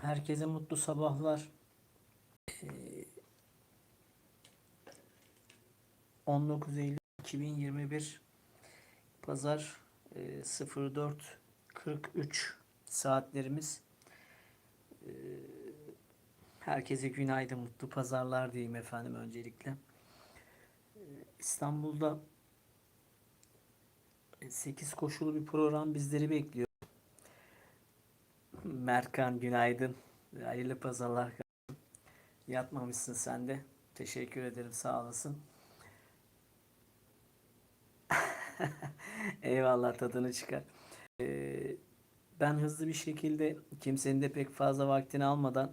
Herkese mutlu sabahlar. Ee, 19 Eylül 2021 Pazar e, 04.43 saatlerimiz. Ee, Herkese günaydın, mutlu pazarlar diyeyim efendim öncelikle. Ee, İstanbul'da 8 koşulu bir program bizleri bekliyor. Merkan günaydın. Hayırlı pazarlar. Yatmamışsın sen de. Teşekkür ederim sağ olasın. Eyvallah tadını çıkar. Ee, ben hızlı bir şekilde kimsenin de pek fazla vaktini almadan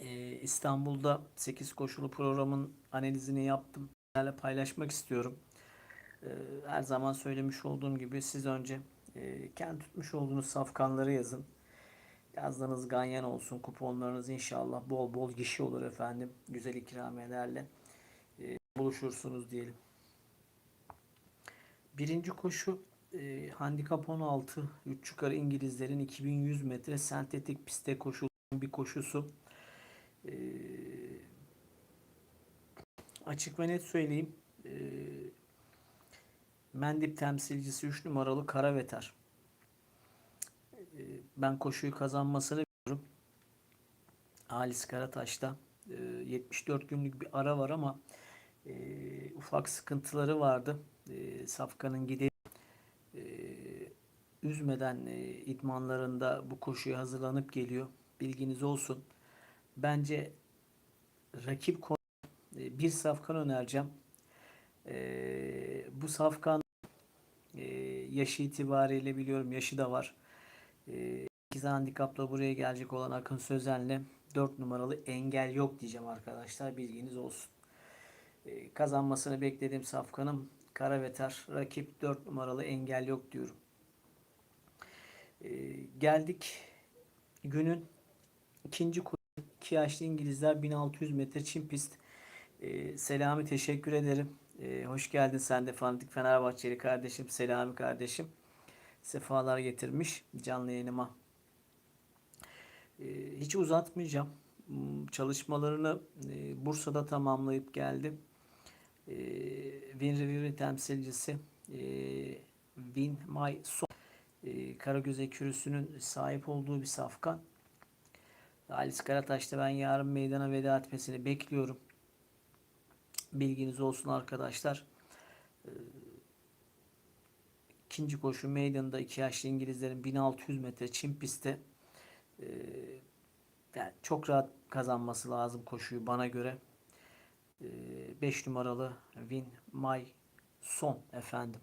e, İstanbul'da 8 koşulu programın analizini yaptım. Sizlerle paylaşmak istiyorum. Ee, her zaman söylemiş olduğum gibi siz önce e, kendi tutmuş olduğunuz safkanları yazın. Yazdığınız ganyan olsun. Kuponlarınız inşallah bol bol gişi olur efendim. Güzel ikramiyelerle e, buluşursunuz diyelim. Birinci koşu e, handikap 16 3 yukarı İngilizlerin 2100 metre sentetik pistte koşulan bir koşusu. E, açık ve net söyleyeyim. E, Mendip temsilcisi 3 numaralı Karaveter. E, ben koşuyu kazanmasını biliyorum. Halis Karataş'ta e, 74 günlük bir ara var ama e, ufak sıkıntıları vardı. E, Safkan'ın gidip e, üzmeden e, idmanlarında bu koşuya hazırlanıp geliyor. Bilginiz olsun. Bence rakip konu e, bir Safkan önereceğim. E, bu Safkan e, yaşı itibariyle biliyorum yaşı da var. E, 8 handikapla buraya gelecek olan Akın Sözen'le 4 numaralı engel yok diyeceğim arkadaşlar. Bilginiz olsun. E, kazanmasını beklediğim Safkan'ım Karaveter. Rakip 4 numaralı engel yok diyorum. E, geldik günün ikinci koşu. 2 yaşlı İngilizler 1600 metre çim pist. E, Selami teşekkür ederim. Hoş geldin sen de fanatik Fenerbahçeli kardeşim. Selami kardeşim. Sefalar getirmiş canlı yayınıma. E, hiç uzatmayacağım. Hmm, Çalışmalarını e, Bursa'da tamamlayıp geldi. E, Win Review temsilcisi e, Win My Son e, Karagöz Ekürüsü'nün sahip olduğu bir safkan. Halis Karataş'ta ben yarın meydana veda etmesini bekliyorum. Bilginiz olsun arkadaşlar. İkinci koşu meydanda iki yaşlı İngilizlerin 1600 metre çim pistte ee, yani çok rahat kazanması lazım koşuyu bana göre. 5 numaralı Win My Son efendim.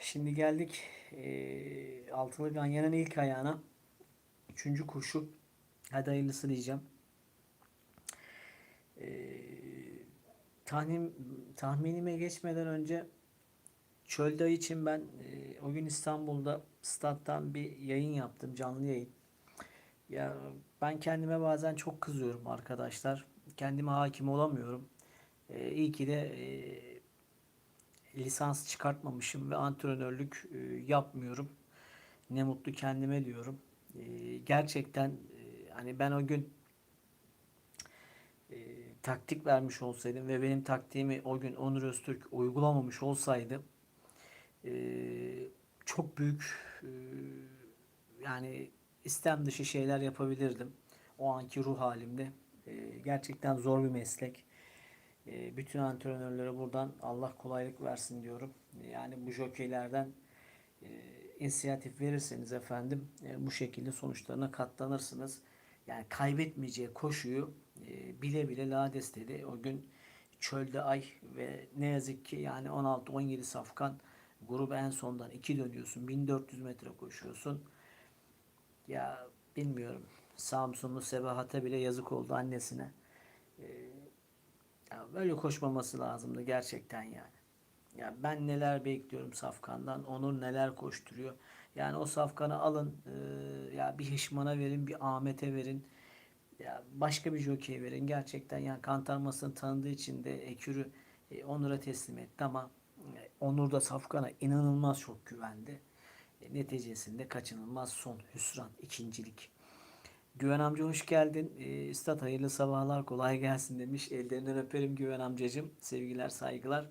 Şimdi geldik e, altılı ganyanın ilk ayağına. Üçüncü koşu. Hadi hayırlısı diyeceğim. E, tahmin, tahminime geçmeden önce Çölde için ben e, o gün İstanbul'da stat'tan bir yayın yaptım. Canlı yayın. Ya ben kendime bazen çok kızıyorum arkadaşlar. Kendime hakim olamıyorum. E, iyi ki de e, lisans çıkartmamışım ve antrenörlük e, yapmıyorum. Ne mutlu kendime diyorum. E, gerçekten e, hani ben o gün e, taktik vermiş olsaydım ve benim taktiğimi o gün Onur Öztürk uygulamamış olsaydı e, çok büyük e, yani istem dışı şeyler yapabilirdim. O anki ruh halimde. E, gerçekten zor bir meslek. E, bütün antrenörlere buradan Allah kolaylık versin diyorum. Yani bu jokeylerden e, inisiyatif verirseniz efendim e, bu şekilde sonuçlarına katlanırsınız. Yani kaybetmeyeceği koşuyu e, bile bile lades dedi. O gün çölde ay ve ne yazık ki yani 16-17 safkan grubu en sondan iki dönüyorsun. 1400 metre koşuyorsun. Ya bilmiyorum. Samsunlu Sebahat'e bile yazık oldu annesine. Ee, ya böyle koşmaması lazımdı gerçekten yani. Ya ben neler bekliyorum Safkan'dan. Onur neler koşturuyor. Yani o Safkan'ı alın e, ya bir Hişman'a verin, bir Ahmet'e verin. Ya başka bir jockey verin. Gerçekten yani kantarmasını tanıdığı için de Ekür'ü e, Onur'a teslim etti ama Onur da Safkan'a inanılmaz çok güvendi. E, neticesinde kaçınılmaz son hüsran ikincilik. Güven amca hoş geldin. E, Üstad hayırlı sabahlar kolay gelsin demiş. Ellerinden öperim Güven amcacığım. Sevgiler saygılar.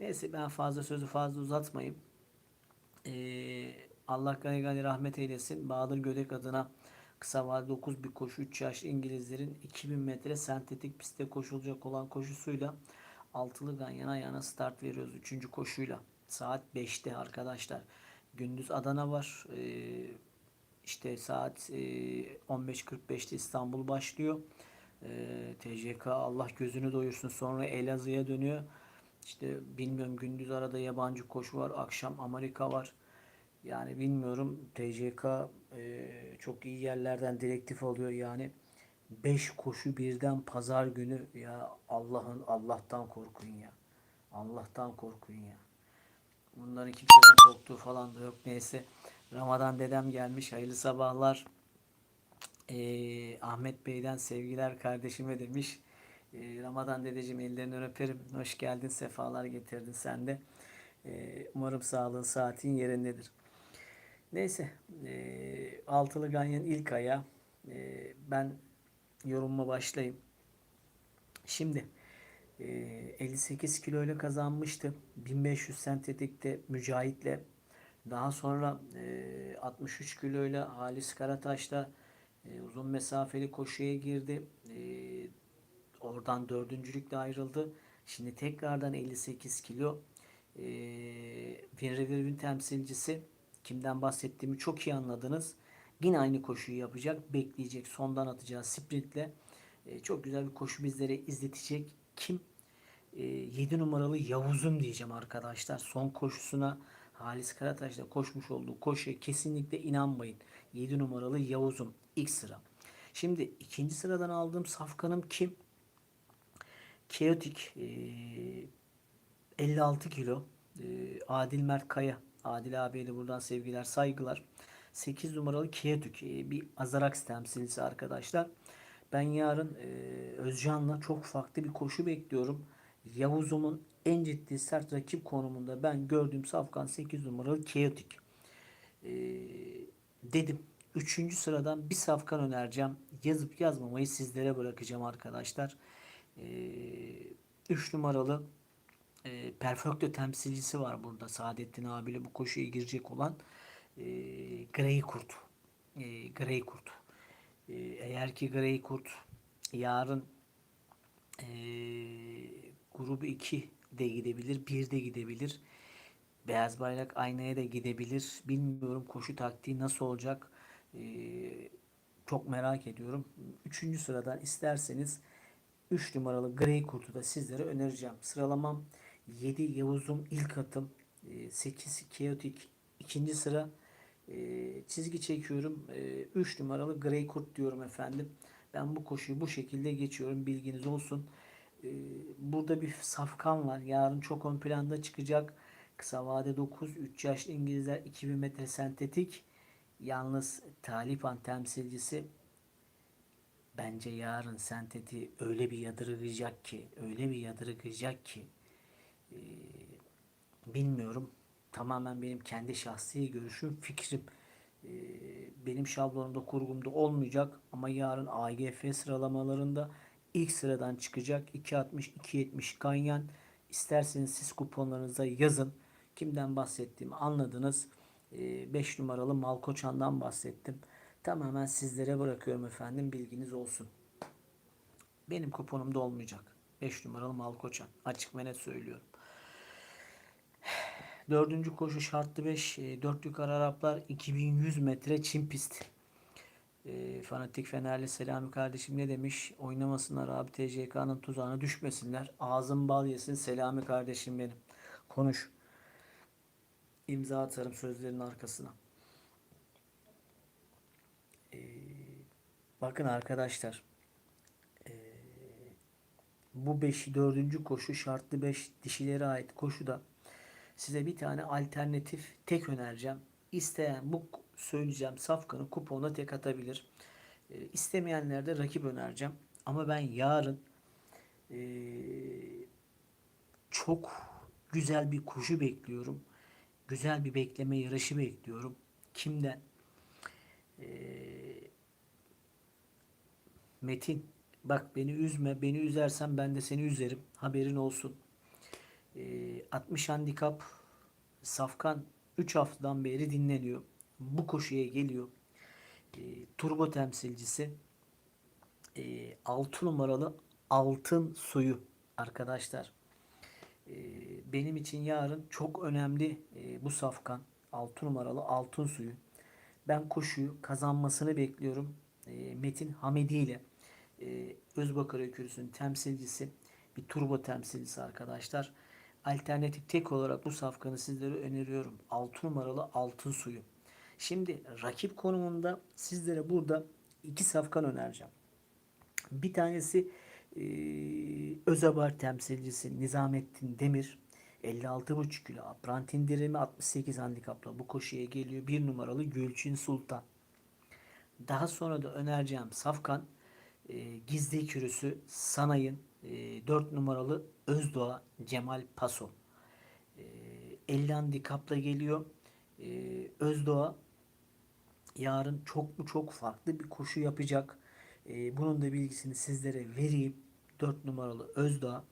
Neyse ben fazla sözü fazla uzatmayayım. E, Allah gani rahmet eylesin. Bahadır Gödek adına kısa vadede 9 bir koşu 3 yaş İngilizlerin 2000 metre sentetik pistte koşulacak olan koşusuyla altılı ganyana yana start veriyoruz 3. koşuyla. Saat 5'te arkadaşlar. Gündüz Adana var. Ee, işte saat e, 15.45'te İstanbul başlıyor. Ee, TCK Allah gözünü doyursun. Sonra Elazığ'a dönüyor. İşte bilmiyorum gündüz arada yabancı koşu var. Akşam Amerika var. Yani bilmiyorum TCK e, çok iyi yerlerden direktif alıyor yani. 5 koşu birden pazar günü ya Allah'ın Allah'tan korkun ya. Allah'tan korkun ya. Bunların kimseden korktuğu falan da yok. Neyse. Ramazan dedem gelmiş. Hayırlı sabahlar. Ee, Ahmet Bey'den sevgiler kardeşime demiş. Ee, Ramazan dedeciğim ellerinden öperim. Hoş geldin. Sefalar getirdin sen de. Ee, umarım sağlığın saatin yerindedir. Neyse. E, altılı Ganyan ilk aya. E, ben yorumuma başlayayım. Şimdi e, 58 kilo ile kazanmıştı. 1500 sentetikte Mücahit'le. Daha sonra e, 63 kilo ile Halis Karataş'la e, uzun mesafeli koşuya girdi. E, oradan dördüncülükle ayrıldı. Şimdi tekrardan 58 kilo. E, Winrever'in temsilcisi kimden bahsettiğimi çok iyi anladınız. Yine aynı koşuyu yapacak. Bekleyecek. Sondan atacağı sprintle. E, çok güzel bir koşu bizlere izletecek. Kim? E, 7 numaralı Yavuz'un diyeceğim arkadaşlar. Son koşusuna Halis Karataş'la koşmuş olduğu koşuya kesinlikle inanmayın. 7 numaralı Yavuz'um ilk sıra. Şimdi ikinci sıradan aldığım safkanım kim? Keotik e, 56 kilo e, Adil Mert Kaya Adil abiye de buradan sevgiler saygılar 8 numaralı Keotik e, bir Azarax temsilcisi arkadaşlar ben yarın e, Özcan'la çok farklı bir koşu bekliyorum Yavuz'umun en ciddi sert rakip konumunda ben gördüğüm safkan 8 numaralı Keotik e, dedim Üçüncü sıradan bir safkan önereceğim. Yazıp yazmamayı sizlere bırakacağım arkadaşlar. 3 ee, numaralı e, Perfecto temsilcisi var burada. Saadettin abiyle bu koşuya girecek olan e, Grey Kurt. E, Grey Kurt. E, eğer ki Grey Kurt yarın e, grubu 2 de gidebilir, 1 de gidebilir. Beyaz bayrak aynaya da gidebilir. Bilmiyorum koşu taktiği nasıl olacak. Ee, çok merak ediyorum. Üçüncü sıradan isterseniz 3 numaralı Grey Kurt'u da sizlere önereceğim. Sıralamam 7 Yavuz'um ilk atım. 8 e, Chaotic ikinci sıra. E, çizgi çekiyorum. 3 e, numaralı Grey Kurt diyorum efendim. Ben bu koşuyu bu şekilde geçiyorum. Bilginiz olsun. Burada bir safkan var. Yarın çok ön planda çıkacak. Kısa vade 9. 3 yaşlı İngilizler 2000 metre sentetik. Yalnız Taliban temsilcisi bence yarın senteti öyle bir yadırgayacak ki, öyle bir yadırgayacak ki bilmiyorum. Tamamen benim kendi şahsi görüşüm, fikrim. E, benim şablonumda, kurgumda olmayacak ama yarın AGF sıralamalarında ilk sıradan çıkacak. 2.60, 2.70 Ganyan. İsterseniz siz kuponlarınıza yazın. Kimden bahsettiğimi anladınız. 5 numaralı Malkoçan'dan bahsettim. Tamamen sizlere bırakıyorum efendim. Bilginiz olsun. Benim kuponumda olmayacak. 5 numaralı Malkoçan. Açık ve net söylüyorum. Dördüncü koşu şartlı 5. E, dört yukarı Araplar 2100 metre çim pist. E, fanatik Fenerli Selami kardeşim ne demiş? Oynamasınlar abi TCK'nın tuzağına düşmesinler. Ağzım bal yesin Selami kardeşim benim. Konuş imza atarım sözlerin arkasına. Ee, bakın arkadaşlar ee, bu 5 dördüncü koşu şartlı 5 dişilere ait koşuda size bir tane alternatif tek önereceğim. İsteyen bu söyleyeceğim safkanın kuponuna tek atabilir. E, istemeyenler de rakip önereceğim. Ama ben yarın e, çok güzel bir koşu bekliyorum. güzel bir bekleme yarışı bekliyorum. Kimden? Ee, Metin bak beni üzme. Beni üzersen ben de seni üzerim. Haberin olsun. Ee, 60 handikap Safkan 3 haftadan beri dinleniyor. Bu koşuya geliyor. Ee, turbo temsilcisi e, 6 numaralı altın suyu arkadaşlar. E, benim için yarın çok önemli e, bu safkan 6 numaralı altın suyu. Ben koşuyu kazanmasını bekliyorum. E, Metin Hamidi ile e, Özbakır Ökürüs'ün temsilcisi bir turbo temsilcisi arkadaşlar. Alternatif tek olarak bu safkanı sizlere öneriyorum. 6 numaralı altın suyu. Şimdi rakip konumunda sizlere burada iki safkan önereceğim. Bir tanesi e, Özabar temsilcisi Nizamettin Demir 56,5 kilo aprant indirimi 68 handikapla bu koşuya geliyor. Bir numaralı Gülçin Sultan. Daha sonra da önereceğim Safkan e, Gizli Kürüsü Sanay'ın e, 4 numaralı Özdoğa Cemal Paso. E, 50 handikapla geliyor. E, Özdoğa yarın çok mu çok farklı bir koşu yapacak. E, bunun da bilgisini sizlere vereyim. 4 numaralı Özdağ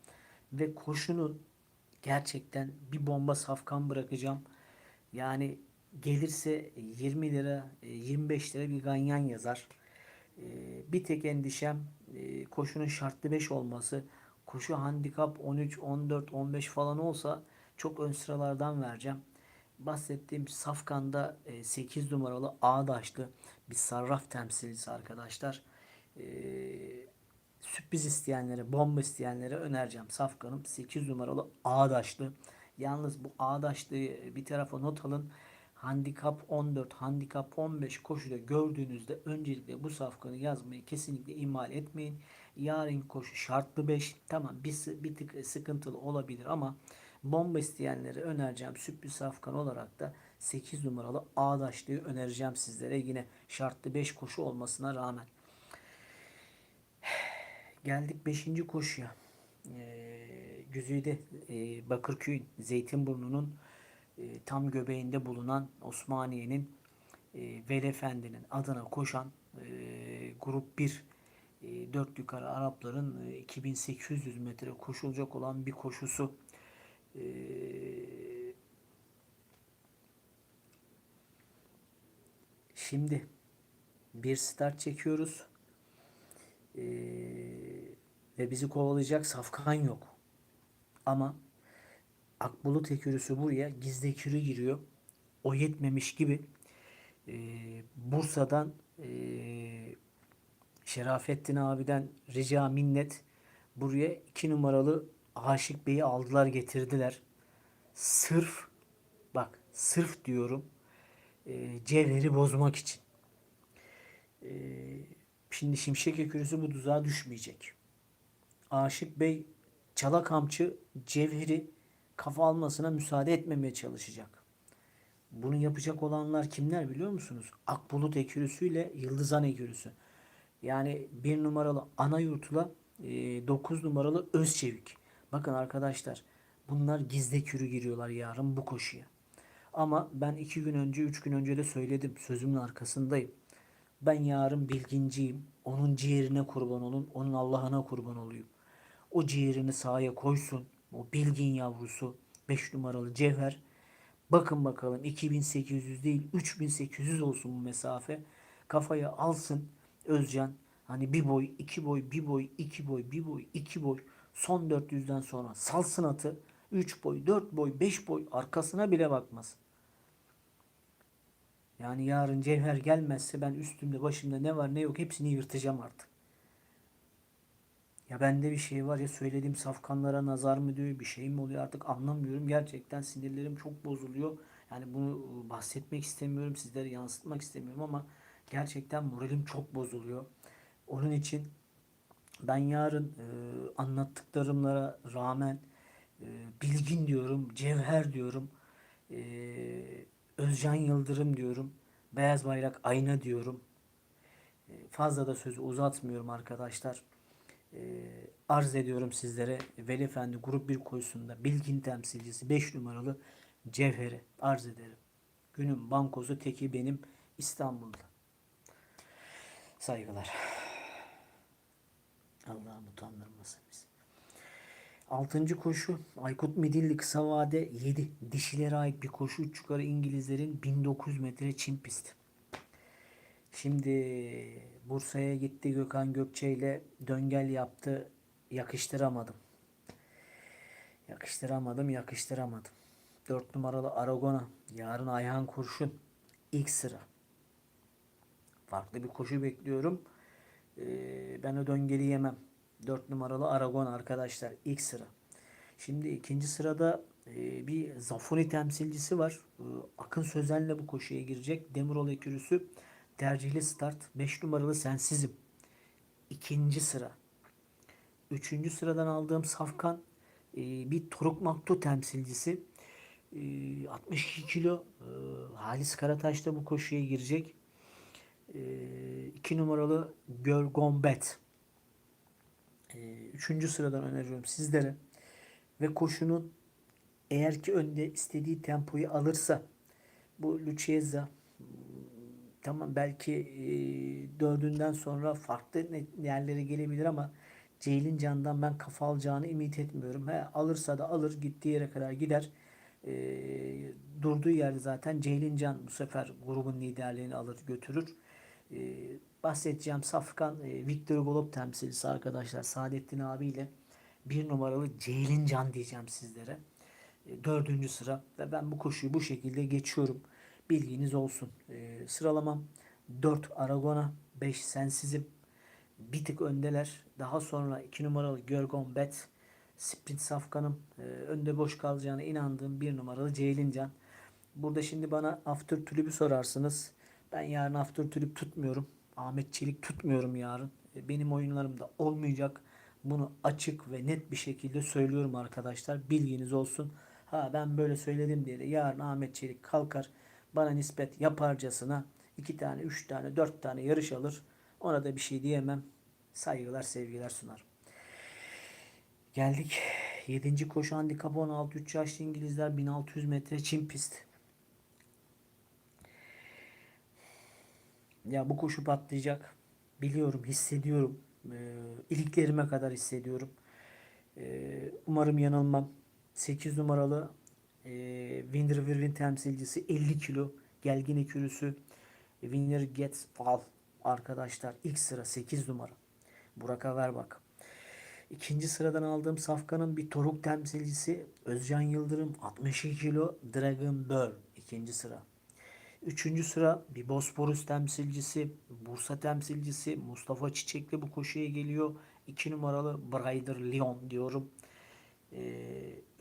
ve koşunun gerçekten bir bomba safkan bırakacağım. Yani gelirse 20 lira 25 lira bir ganyan yazar. E, bir tek endişem e, koşunun şartlı 5 olması. Koşu handikap 13, 14, 15 falan olsa çok ön sıralardan vereceğim. Bahsettiğim Safkan'da 8 numaralı Ağdaşlı bir sarraf temsilcisi arkadaşlar. Ee, sürpriz isteyenlere, bomba isteyenlere önereceğim. Safkan'ım 8 numaralı Ağdaşlı. Yalnız bu Ağdaşlı'yı bir tarafa not alın. Handikap 14, handikap 15 koşuda gördüğünüzde öncelikle bu safkanı yazmayı kesinlikle ihmal etmeyin. Yarın koşu şartlı 5. Tamam bir, bir tık sıkıntılı olabilir ama bomba isteyenlere önereceğim sürpriz safkan olarak da 8 numaralı Ağdaşlı'yı önereceğim sizlere. Yine şartlı 5 koşu olmasına rağmen. Geldik 5. koşuya. Ee, Güzide e, Bakırköy Zeytinburnu'nun e, tam göbeğinde bulunan Osmaniye'nin e, Veli adına koşan e, grup 1 e, 4 yukarı Arapların e, 2800 metre koşulacak olan bir koşusu. E, şimdi bir start çekiyoruz. Ee, ve bizi kovalayacak safkan yok. Ama Akbulut ekürüsü buraya gizli ekürü giriyor. O yetmemiş gibi e, Bursa'dan e, Şerafettin abiden rica minnet buraya iki numaralı Aşık Bey'i aldılar getirdiler. Sırf bak sırf diyorum e, cevheri bozmak için. E, Şimdi Şimşek Ekürüsü bu tuzağa düşmeyecek. Aşık Bey çala kamçı cevheri kafa almasına müsaade etmemeye çalışacak. Bunu yapacak olanlar kimler biliyor musunuz? Akbulut Ekürüsü ile Yıldızan Ekürüsü. Yani bir numaralı ana yurtla e, 9 numaralı Özçevik. Bakın arkadaşlar bunlar gizli kürü giriyorlar yarın bu koşuya. Ama ben iki gün önce, üç gün önce de söyledim. Sözümün arkasındayım. Ben yarın bilginciyim. Onun ciğerine kurban olun. Onun Allah'ına kurban olayım. O ciğerini sahaya koysun. O bilgin yavrusu. 5 numaralı cevher. Bakın bakalım 2800 değil 3800 olsun bu mesafe. Kafaya alsın Özcan. Hani bir boy, iki boy, bir boy, iki boy, bir boy, iki boy. Son 400'den sonra salsın atı. 3 boy, 4 boy, 5 boy arkasına bile bakmaz. Yani yarın cevher gelmezse ben üstümde başımda ne var ne yok hepsini yırtacağım artık. Ya bende bir şey var ya söylediğim safkanlara nazar mı diyor bir şey mi oluyor artık anlamıyorum. Gerçekten sinirlerim çok bozuluyor. Yani bunu bahsetmek istemiyorum sizlere yansıtmak istemiyorum ama gerçekten moralim çok bozuluyor. Onun için ben yarın e, anlattıklarımlara rağmen e, bilgin diyorum, cevher diyorum. E, Özcan Yıldırım diyorum. Beyaz bayrak ayna diyorum. Ee, fazla da sözü uzatmıyorum arkadaşlar. Ee, arz ediyorum sizlere Veli Efendi grup 1 koşusunda bilgin temsilcisi 5 numaralı cevheri arz ederim. Günün bankozu teki benim İstanbul'da. Saygılar. Allah'ım utandırmasın bizi. Altıncı koşu Aykut Midilli kısa vade 7. Dişilere ait bir koşu. Üç yukarı İngilizlerin 1900 metre çim pisti. Şimdi Bursa'ya gitti Gökhan Gökçe ile döngel yaptı. Yakıştıramadım. Yakıştıramadım, yakıştıramadım. 4 numaralı Aragona. Yarın Ayhan Kurşun. ilk sıra. Farklı bir koşu bekliyorum. Ee, ben o döngeli yemem. 4 numaralı Aragon arkadaşlar. ilk sıra. Şimdi ikinci sırada e, bir Zafoni temsilcisi var. E, Akın Sözen'le bu koşuya girecek. Demirol ekürüsü tercihli start. 5 numaralı Sensizim. İkinci sıra. Üçüncü sıradan aldığım Safkan e, bir Toruk Maktu temsilcisi. E, 62 kilo e, Halis Karataş da bu koşuya girecek. E, iki numaralı Görgombet. E, üçüncü sıradan öneriyorum sizlere. Ve koşunun eğer ki önde istediği tempoyu alırsa bu Lucchesa tamam belki e, dördünden sonra farklı yerlere gelebilir ama Ceylin Can'dan ben kafa alacağını ümit etmiyorum. He, alırsa da alır gittiği yere kadar gider. E, durduğu yerde zaten Ceylin Can bu sefer grubun liderliğini alır götürür. E, bahsedeceğim Safkan e, Victor Golub temsilcisi arkadaşlar Saadettin abiyle bir numaralı Ceylin Can diyeceğim sizlere. E, dördüncü sıra ve ben bu koşuyu bu şekilde geçiyorum. Bilginiz olsun. E, sıralamam 4 Aragona, 5 Sensizim. Bir tık öndeler. Daha sonra 2 numaralı Görgon Bet, Sprint Safkan'ım. E, önde boş kalacağına inandığım 1 numaralı Ceylincan. Burada şimdi bana After Tulip'i sorarsınız. Ben yarın After Tulip tutmuyorum. Ahmet Çelik tutmuyorum yarın. E, benim oyunlarımda olmayacak. Bunu açık ve net bir şekilde söylüyorum arkadaşlar. Bilginiz olsun. Ha ben böyle söyledim diye de yarın Ahmet Çelik kalkar bana nispet yaparcasına iki tane, üç tane, dört tane yarış alır. Ona da bir şey diyemem. Saygılar, sevgiler sunarım. Geldik. 7. koşu handikap 16 3 yaşlı İngilizler 1600 metre çim pist. Ya bu koşu patlayacak. Biliyorum, hissediyorum. Ee, iliklerime kadar hissediyorum. Ee, umarım yanılmam. 8 numaralı e, Winder Wirwin temsilcisi 50 kilo gelgin ekürüsü Winner Gets Fall arkadaşlar ilk sıra 8 numara Burak'a ver bak. İkinci sıradan aldığım Safkan'ın bir Toruk temsilcisi Özcan Yıldırım 62 kilo Dragon Bird ikinci sıra. Üçüncü sıra bir Bosporus temsilcisi, Bursa temsilcisi Mustafa Çiçekli bu koşuya geliyor. 2 numaralı Brider Leon diyorum.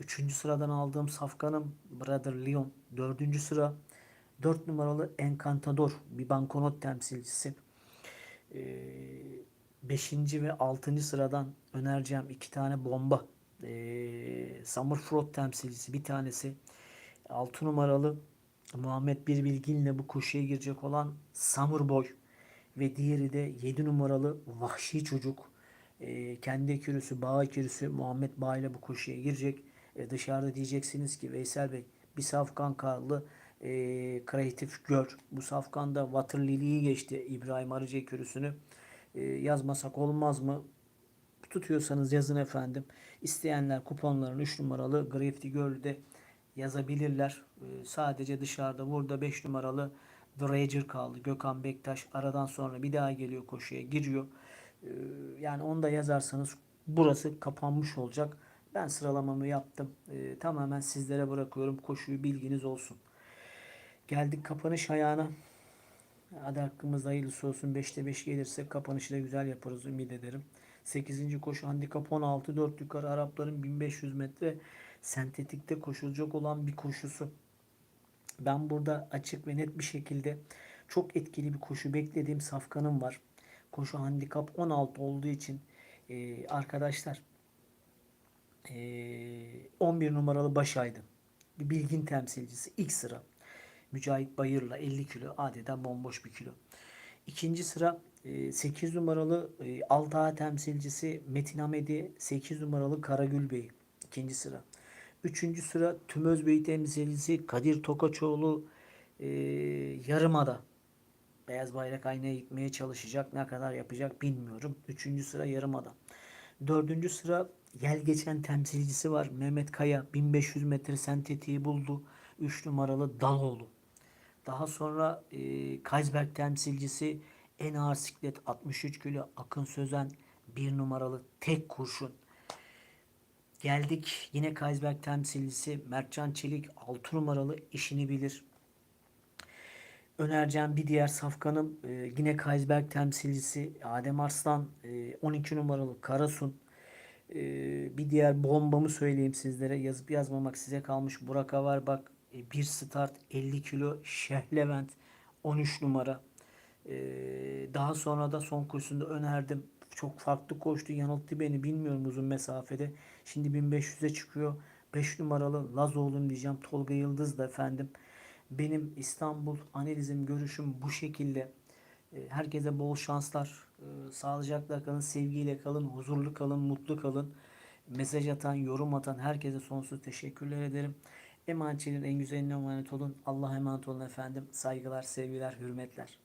Üçüncü sıradan aldığım Safkan'ım Brother Leon. Dördüncü sıra dört numaralı Encantador bir bankonot temsilcisi. Ee, beşinci ve altıncı sıradan önereceğim iki tane bomba. Ee, Summer Fraud temsilcisi bir tanesi. Altı numaralı Muhammed Bir Bilgin'le bu koşuya girecek olan Summer Boy ve diğeri de 7 numaralı Vahşi Çocuk. E, kendi ekürüsü, bağ ekürüsü Muhammed Bağ ile bu koşuya girecek. E, dışarıda diyeceksiniz ki Veysel Bey bir safkan kaldı. E, kreatif gör. Bu safkanda Waterlily'yi geçti İbrahim Arıcı ekürüsünü. E, yazmasak olmaz mı? Tutuyorsanız yazın efendim. İsteyenler kuponların 3 numaralı Grafty Girl'de yazabilirler. E, sadece dışarıda burada 5 numaralı Drager kaldı. Gökhan Bektaş aradan sonra bir daha geliyor koşuya giriyor. Ee, yani onu da yazarsanız burası kapanmış olacak. Ben sıralamamı yaptım. Ee, tamamen sizlere bırakıyorum. Koşuyu bilginiz olsun. Geldik kapanış ayağına. Hadi hakkımızda hayırlısı olsun. 5'te 5 gelirse kapanışı da güzel yaparız ümit ederim. 8. koşu handikap 16 4 yukarı Arapların 1500 metre sentetikte koşulacak olan bir koşusu. Ben burada açık ve net bir şekilde çok etkili bir koşu beklediğim safkanım var koşu handikap 16 olduğu için e, arkadaşlar e, 11 numaralı Başaydı. Bir bilgin temsilcisi ilk sıra. Mücahit Bayır'la 50 kilo adeta bomboş bir kilo. İkinci sıra 8 numaralı e, Altağa temsilcisi Metin Hamedi 8 numaralı Karagül Bey. ikinci sıra. Üçüncü sıra Tümözbey temsilcisi Kadir Tokaçoğlu e, Yarımada. Beyaz bayrak aynaya gitmeye çalışacak. Ne kadar yapacak bilmiyorum. Üçüncü sıra Yarımada. Dördüncü sıra yel geçen temsilcisi var. Mehmet Kaya 1500 metre sentetiği buldu. 3 numaralı Daloğlu. Daha sonra e, Kaysberg temsilcisi en ağır siklet 63 kilo Akın Sözen 1 numaralı tek kurşun. Geldik yine Kaysberg temsilcisi Mertcan Çelik 6 numaralı işini bilir. Önereceğim bir diğer safkanım e, yine Kaysberg temsilcisi Adem Arslan e, 12 numaralı Karasun. E, bir diğer bombamı söyleyeyim sizlere. Yazıp yazmamak size kalmış. Burak Avarbak e, bir start 50 kilo Şeyh Levent 13 numara. E, daha sonra da son kursunda önerdim. Çok farklı koştu. Yanılttı beni. Bilmiyorum uzun mesafede. Şimdi 1500'e çıkıyor. 5 numaralı Lazoğlu'nun diyeceğim. Tolga Yıldız da efendim. Benim İstanbul analizim, görüşüm bu şekilde. E, Herkese bol şanslar. E, Sağlıcakla kalın, sevgiyle kalın, huzurlu kalın, mutlu kalın. Mesaj atan, yorum atan herkese sonsuz teşekkürler ederim. Emanetçinin en güzeline emanet olun. Allah'a emanet olun efendim. Saygılar, sevgiler, hürmetler.